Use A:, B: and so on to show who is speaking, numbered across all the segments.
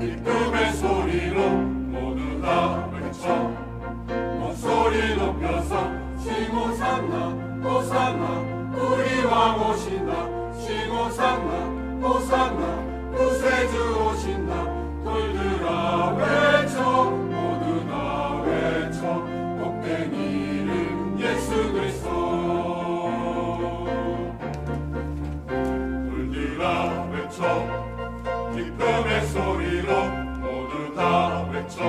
A: 기쁨의 소리로 모두 다 외쳐. 목소리 높여서 시무산나 호산나 우리 왕
B: 오신 기쁨의
A: 소리로
B: 모두 다 외쳐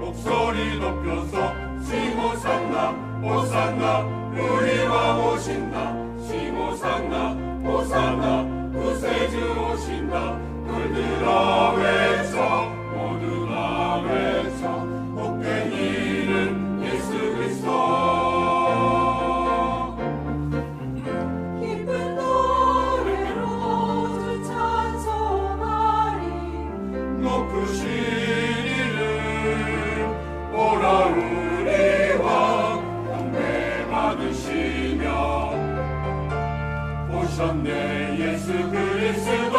A: 목소리 높여서 시호산나 오산나 우리 왕 오신다. 시호산나 오산나 구세주 오신다. 물들어 외 오셨네 예수 그리스도.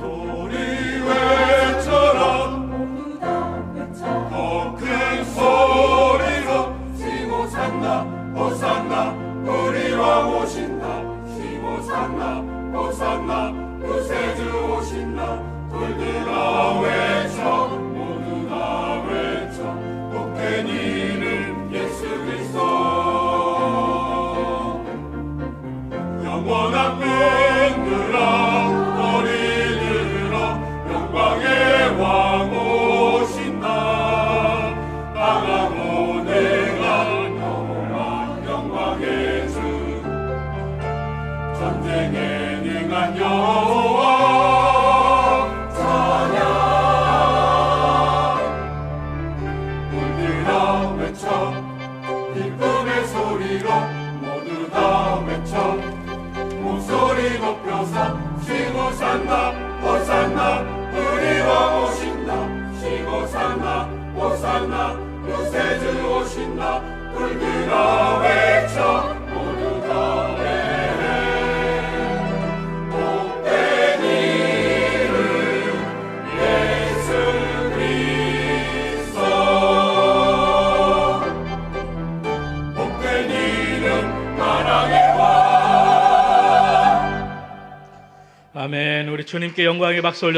A: 소리 외쳐라 더 큰 소리로 시모산나 전쟁에 능한 여호와. 찬양. 물들어 외쳐 시고산나 호산나 우리 왕 오신다. 시고산나 호산나 구세주 오신다. 불들어
C: 아멘. 우리 주님께 영광의 박수 올려